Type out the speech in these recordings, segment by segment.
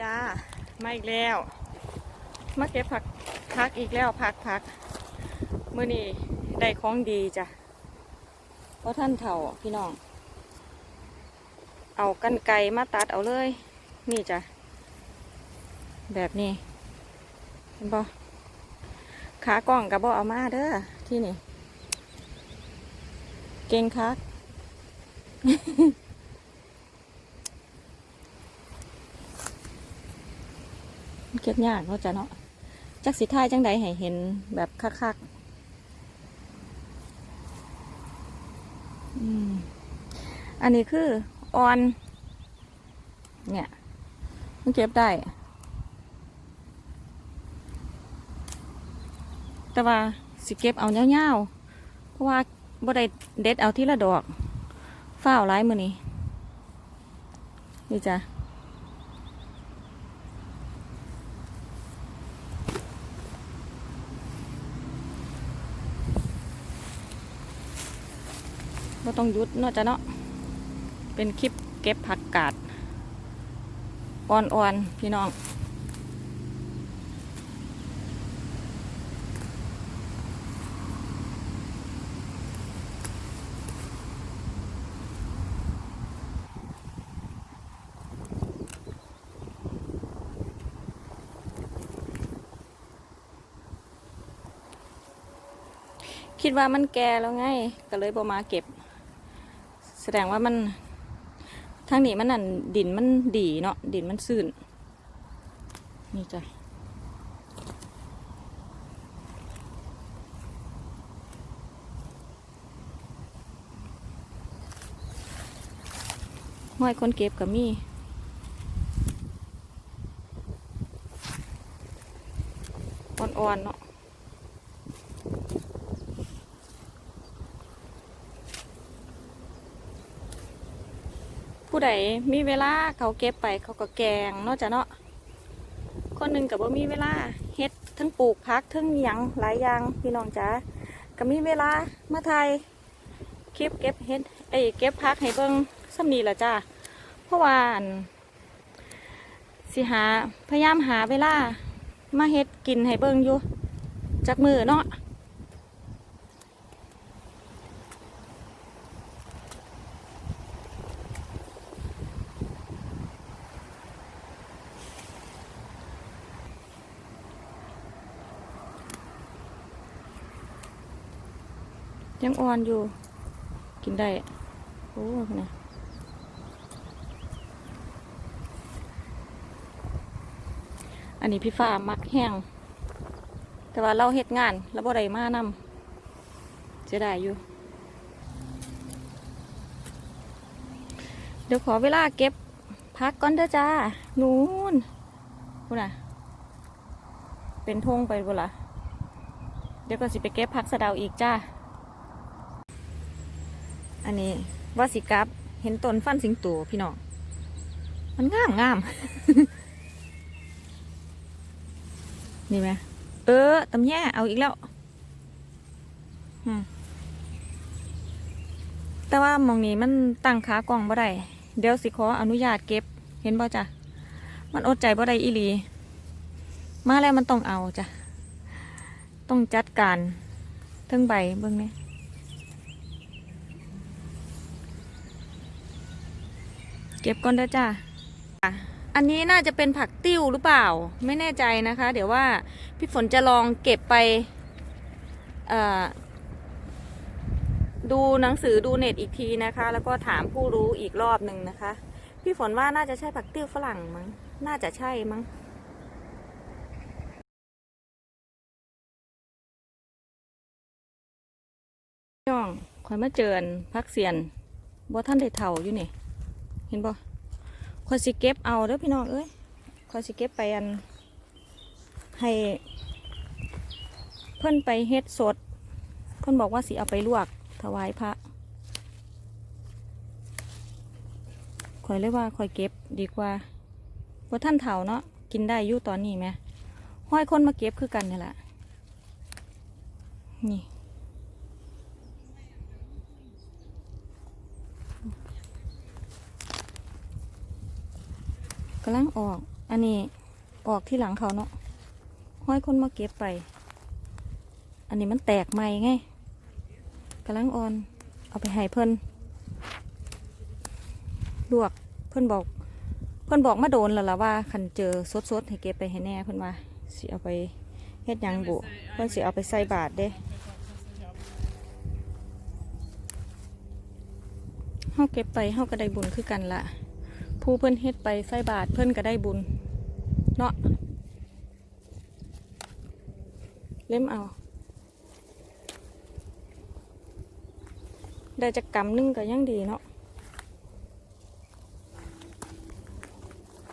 จ้ามาอีกแล้ว มาเก็บผักพักอีกแล้วผักผักมื่อนี้ได้ของดีจ้ะเพราะท่านเถ่าพี่น้อง เอากันไกรมาตัดเอาเลย นี่จ้ะแบบนี้เห็นปะขากล้องกับบ่เอามาเด้อที่นี่ เก่งคัก เก็บยากเนาะจ้ะเนาะจักสิท่ายจังใดให้เห็นแบบคักๆอืมอันนี้คือออน เนี่ยมันเก็บได้ แต่ว่าสิเก็บเอาเงาวๆเพราะว่าบ่ได้เด็ดเอาที่ละดอกฝ้าวร้ายมือนี้นี่จ้ะ เราต้องยุดเนาะจ้ะเนาะเป็นคลิปเก็บผักกาดอ่อนๆพี่น้องคิดว่ามันแก่แล้วไง ก็เลยบอมาเก็บ แสดงว่ามันทางนี้มันนั่นดินมันดีเนาะดินมันซื่นนี่จ้ะห้อยคนเก็บกับมีอ่อนๆเนาะ ผู้ใดมีเวลาเขาเก็บไปเขาก็แกงนาะจ้ะเนาะคนหนึ่งกับว่ามีเวลาเฮ็ดทั้งปลูกพักทั้งหยังหลายอย่างพี่น้องจ๋าก็มีเวลามาไทยคลิปเก็บเฮ็ดเอ้เก็บพักให้เบิ่งสำนีละจ้าเพราะว่าอั่นสิหาพยายามหาเวลามาเฮ็ดกินให้เบิ่งอยู่จากมือเนาะ ยังอ่อนอยู่ กินได้ โอ้นะอันนี้พี่ฟ้ามักแห้ง แต่ว่าเราเฮ็ดงาน แล้วบ่ได้มานำจะได้อยู่ เดี๋ยวขอเวลาเก็บพักก่อนเด้อจ้า นูนพูน่ะ เป็นทงไปบุละเดี๋ยวก็สิไปเก็บพักสะดาอีกจ้า อันนี้ว่าสิกับเห็นต้นฟันสิงโตพี่น้องมันงามงามนี่ไหมเออตำแย่เอาอีกแล้วแต่ว่ามองนี้มันตั้งขากล้องบ่ได้เดี๋ยวสิขออนุญาตเก็บ เห็นบ่จ้ะมันอดใจบ่ได้อีหลี มาแล้วมันต้องเอาจ้ะต้องจัดการเทั้งใบเบิ่งนี่ เก็บก่อนเด้อจ้าอันนี้น่าจะเป็นผักติ้วหรือเปล่า ไม่แน่ใจนะคะ เดี๋ยวว่าพี่ฝนจะลองเก็บไปดูหนังสือดูเน็ตอีกทีนะคะ แล้วก็ถามผู้รู้อีกรอบหนึ่งนะคะ พี่ฝนว่าน่าจะใช่ผักติ้วฝรั่งมั้งน่าจะใช่มั้งย่องคอยมาเจอนพักเสียนบ่ท่านได้เท่าอยู่นี่ เห็นบ่คอยสิเก็บเอาเด้อพี่น้องเอ้ยคอยสิเก็บไปอัน ให้ เพิ่อนไปเฮ็ดสด เพิ่อนบอกว่าสิเอาไปลวกถวายพระคอยเลยว่าคอยเก็บดีกว่าเพราะท่านเฒ่าเนาะกินได้อยู่ตอนนี้ไหมห้อยคนมาเก็บคือกันนี่แหละนี่ กำลังออก อันนี้ออกที่หลังเขาเนาะห้อยคนมาเก็บไป อันนี้มันแตกใหม่ไงกำลังอ่อน เอาไปให้เพิ่นลวกเพิ่นบอก เพิ่นบอกมาโดนแล้วล่ะว่าคันเจอสดๆให้เก็บไปให้แน่เพิ่นว่าสิเอาไปเฮ็ดหยังบุเพิ่นสิเอาไปใส่บาตรเด้เฮาเก็บไปเฮาก็ได้บุญคือกันล่ะ ผู้เพิ่อนเฮ็ดไปใส่บาตรเพิ่อนก็ได้บุญ เนาะเล่มเอา ได้จักำนึงก็ยังดีเนาะ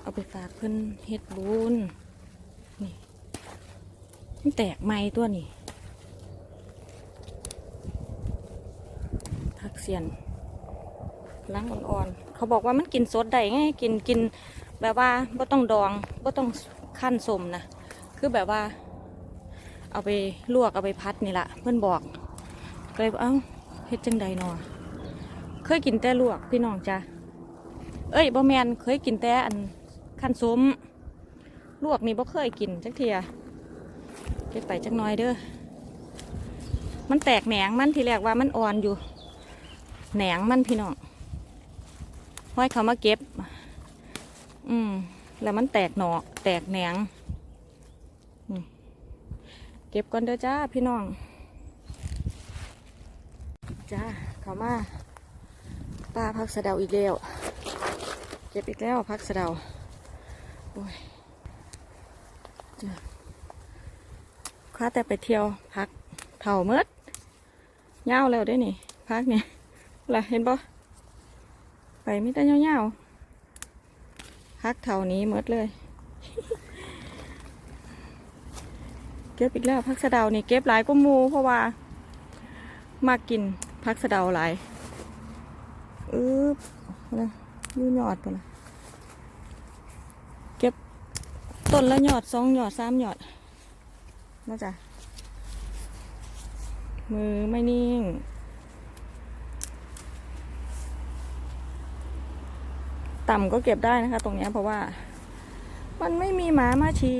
เอาไปฝากเพิ่อนเฮ็ดบุญนี่มันแตกไหมตัวนี่ผักเสียน ล้างอ่อนๆเขาบอกว่ามันกินสดได้ไงกินกินแบบว่าบ่ต้องดองบ่ต้องขั้นสมนะคือแบบว่า เอาไปลวกเอาไปพัดนี่แหละเพื่อนบอกก็เลยเอ้าเฮ็ดจังใดนอเคยกินแต่ลวกพี่น้องจ้ะเอ้ยบ่แมนเคยกินแต่อันขั้นสมลวกนี่บ่เคยกินจักเทียเก็บไปจักหน้อยเด้อมันแตกแหนงมันทีแรกว่ามันอ่อนอยู่แหนงมันพี่น้อง ห้อยเขามาเก็บ อืม แล้วมันแตกหนอกแตกแหนงเก็บก่อนเด้อจ้าพี่น้อง จ้าเขามาป้าพักสะเดาอีกแล้ว เก็บอีกแล้วพักสะเดาโอ้ยจ้าข้าแต่ไปเที่ยวพักเท่าเมดเงาแล้วได้นี่ พักเนี่ยล่ะเห็นปะ ไปไม่ได้เงาวๆพักเท่านี้เมดเลย เก็บอีกแล้วพักสะเดานี่เก็บหลายก็มูเพราะว่า มากินพักสะเดาหลายอึ๊บนะยูหยอดไปนะเก็บต้นละหยอดสองหยอดสามหยอดนะจ๊ะมือไม่นิ่ง ต่ำก็เก็บได้นะคะ ตรงนี้เพราะว่า มันไม่มีหมามาชี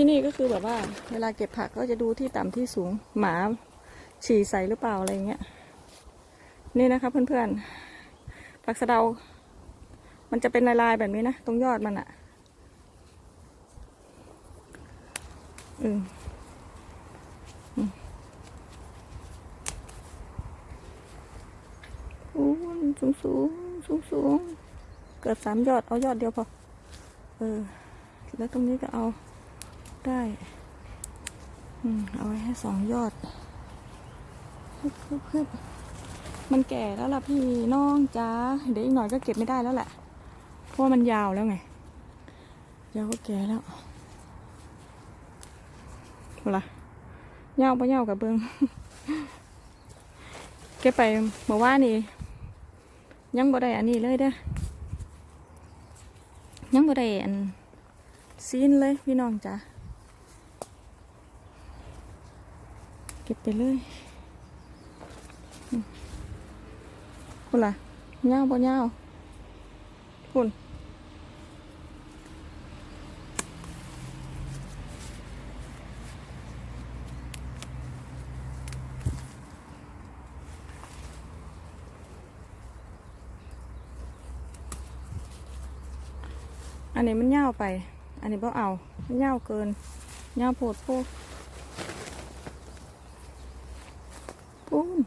ที่นี่ก็คือแบบว่า เวลาเก็บผักก็จะดูที่ต่ำที่สูงหมาฉี่ใส่หรือเปล่าอะไรเงี้ยนี่นะคะเพื่อนๆผักสะเดา มันจะเป็นลายๆแบบนี้นะ ตรงยอดมันอะ่ะอืมอืมโอ้ สูงสูงสูงเกิดสามยอดเอายอดเดียวพอเออ แล้วตรงนี้ก็เอาได้อืมเอาไว้ให้สองยอดฮึบฮึบฮึบมันแก่แล้วล่ะพี่น้องจ้าเดี๋ยวอีกหน่อยก็เก็บไม่ได้แล้วแหละเพราะมันยาวแล้วไงยาวก็แก่แล้วเอาล่ะยาวปะยาวกับเบิงเก็บไปเมื่อวานนี่ ยังบ่ได้อันนี้เลยเด้อยังบ่ได้อันซีนเลยพี่น้องจ้ะเก็บไปเลยคุณล่ะเงาบ่เงาคุณ อันนี้มันเงาไป อันนี้บ่เอามันเงาเกินเงาโพดโพดปูน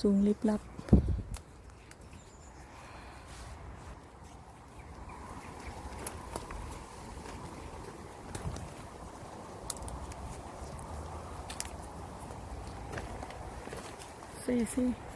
สูงลิบลับ สี่สี่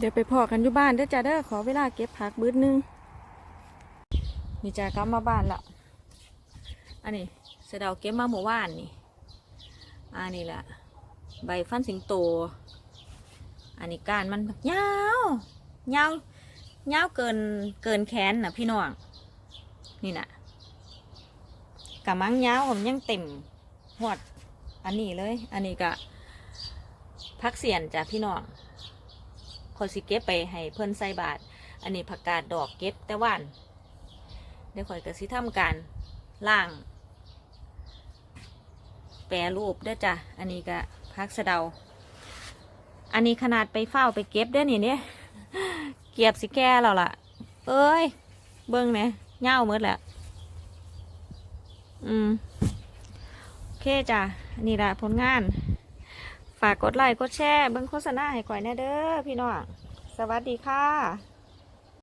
เดี๋ยวไปพอกันอยู่บ้านเด้อจ้าเด้อขอเวลาเก็บผักบืดนึงนี่จ้ากลับมาบ้านละอันนี้เสดาเก็บมาเมื่อวานนี่อันนี้แหละใบฟันสิงโต อันนี้กานมันยาวยาวยาวเกินเกินแขนนะพี่น้องนี่นะกะมังยาวผมยังเต็มหวดอันนี้เลย อันนี้ก็พักเสียนจ้ะพี่น้อง คนสิเก็บไปให้เพิ่นใส่บาท อันนี้ผักกาดดอกเก็บแต่ว่านเดี๋ยวข่อยก็สิทำการล่าง แปรรูปเด้อจ้ะ อันนี้ก็พักสะเดา อันนี้ขนาดไปเฝ้าไปเก็บเด้อนี่เนี่ยเกียบสิแก่แล้วล่ะ เอ้ย เบิ้งเนี่ยเง่าหมดแหละอืม โอเคจ้ะ นี่แหละผลงาน ฝากกดไลค์กดแชร์เบิ่งโฆษณาให้ก่อยแน่เด้อพี่น้อง สวัสดีค่ะ